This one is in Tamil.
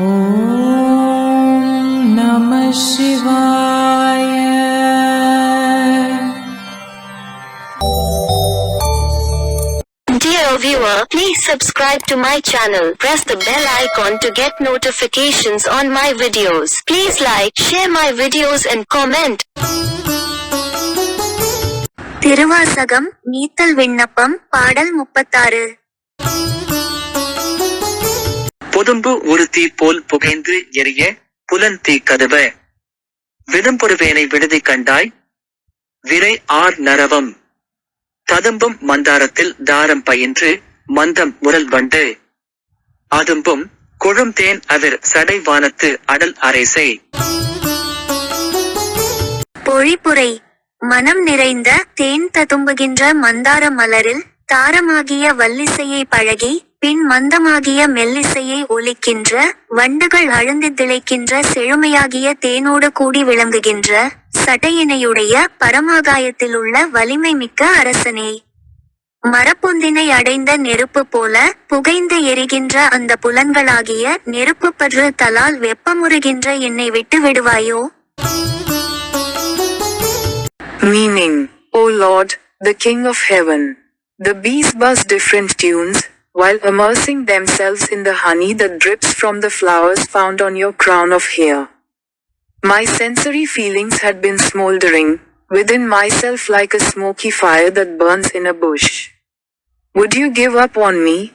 ॐ नमः शिवाय Dear viewer, please subscribe to my channel. Press the bell icon to get notifications on my videos. Please like, share my videos and comment. Thiruvasagam நீத்தல் விண்ணப்பம் பாடல் முப்பத்தாறு பொதும்பு ஒரு தீ போல் புகைந்து எரிய புலன் தீ கதவ. விதம்பொருவேனை விடுதி கண்டாய் விரை ஆர் நரவம். ததும்பும் மந்தாரத்தில் தாரம் பயின்று மந்தம் முரல் வண்டு. அதும்பும் கொழுந்தேன் அதிர் சடை வானத்து அடல் அரைசை. பொழிப்புரை மனம் நிறைந்த தேன் ததும்புகின்ற மந்தார மலரில் தாரமாகிய வல்லிசையை பழகி பின் மந்தமாகிய மெல்லிசையை ஒலிக்கின்ற வண்டுகள் அழுந்து திளைக்கின்ற செழுமையாகிய தேனோடு கூடி விளங்குகின்ற சடையினையுடைய பரமாகாயத்திலுள்ள வலிமை மிக்க அரசனே மரப்பொந்தினை அடைந்த நெருப்பு போல புகைந்து எரிகின்ற அந்த புலன்களாகிய நெருப்பு பற்று தலால் வெப்பமுறுகின்ற என்னை விட்டு விடுவாயோ Meaning, O Lord, the King of heaven. The bees buzz different tunes, while immersing themselves in the honey that drips from the flowers found on your crown of hair. My sensory feelings had been smoldering, within myself like a smoky fire that burns in a bush. Would you give up on me,